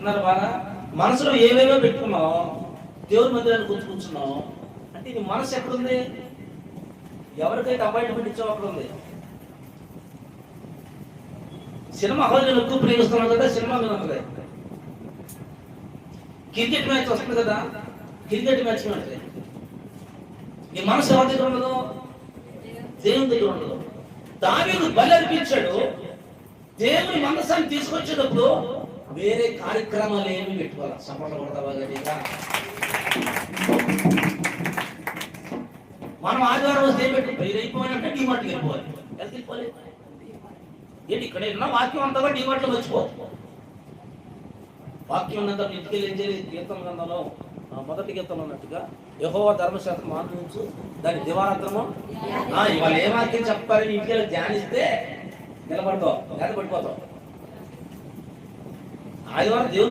విన్నారు బాగా? మనసులో ఏవేవో పెట్టుకున్నావు దేవుని మందిరాన్ని కూర్చు అంటే నీ మనసు ఎక్కడుంది? ఎవరికైతే అపాయింట్మెంట్ ఇచ్చావు అక్కడ ఉంది సినిమా హాల్ నేను ఎక్కువ ప్రేమిస్తున్నాను కదా సినిమా మీద ఉంటుంది. క్రికెట్ మ్యాచ్ వస్తుంది కదా క్రికెట్ మ్యాచ్ మీద ఉంటుంది. నీ మనసు ఎవరి దగ్గర ఉండదు దేవుని దగ్గర ఉండదు దాని బలి అర్పించాడు. దేవుని మనసాన్ని తీసుకొచ్చేటప్పుడు వేరే కార్యక్రమాలు ఏమి పెట్టుకోవాలి? సపోర్ట్ కొడతావా గట్టిగా? మనం ఆదివారం వస్తే పెట్టి బయట అయిపోయినట్టే డిమార్ట్కి వెళ్ళిపోవాలి. వెళ్ళిపోవాలి ఏంటి ఇక్కడ ఉన్న వాక్యం అంతా కూడా డిమార్ట్లో మర్చిపో. వాక్యం ఉన్నంత ఇంటికి వెళ్ళి ఏం చేయాలి కీర్తన గ్రంథంలో మొదటి కీర్తన ఉన్నట్టుగా యహోవ ధర్మశాస్త్రం ఆనందించు దాని దివారాత్రము. ఇవాళ ఏ వాక్యం చెప్పాలని ఇంటికి ధ్యానిస్తే నిలబడతావు నిలబడిపోతావు పడిపోతావు ఆదివారం దేవుడు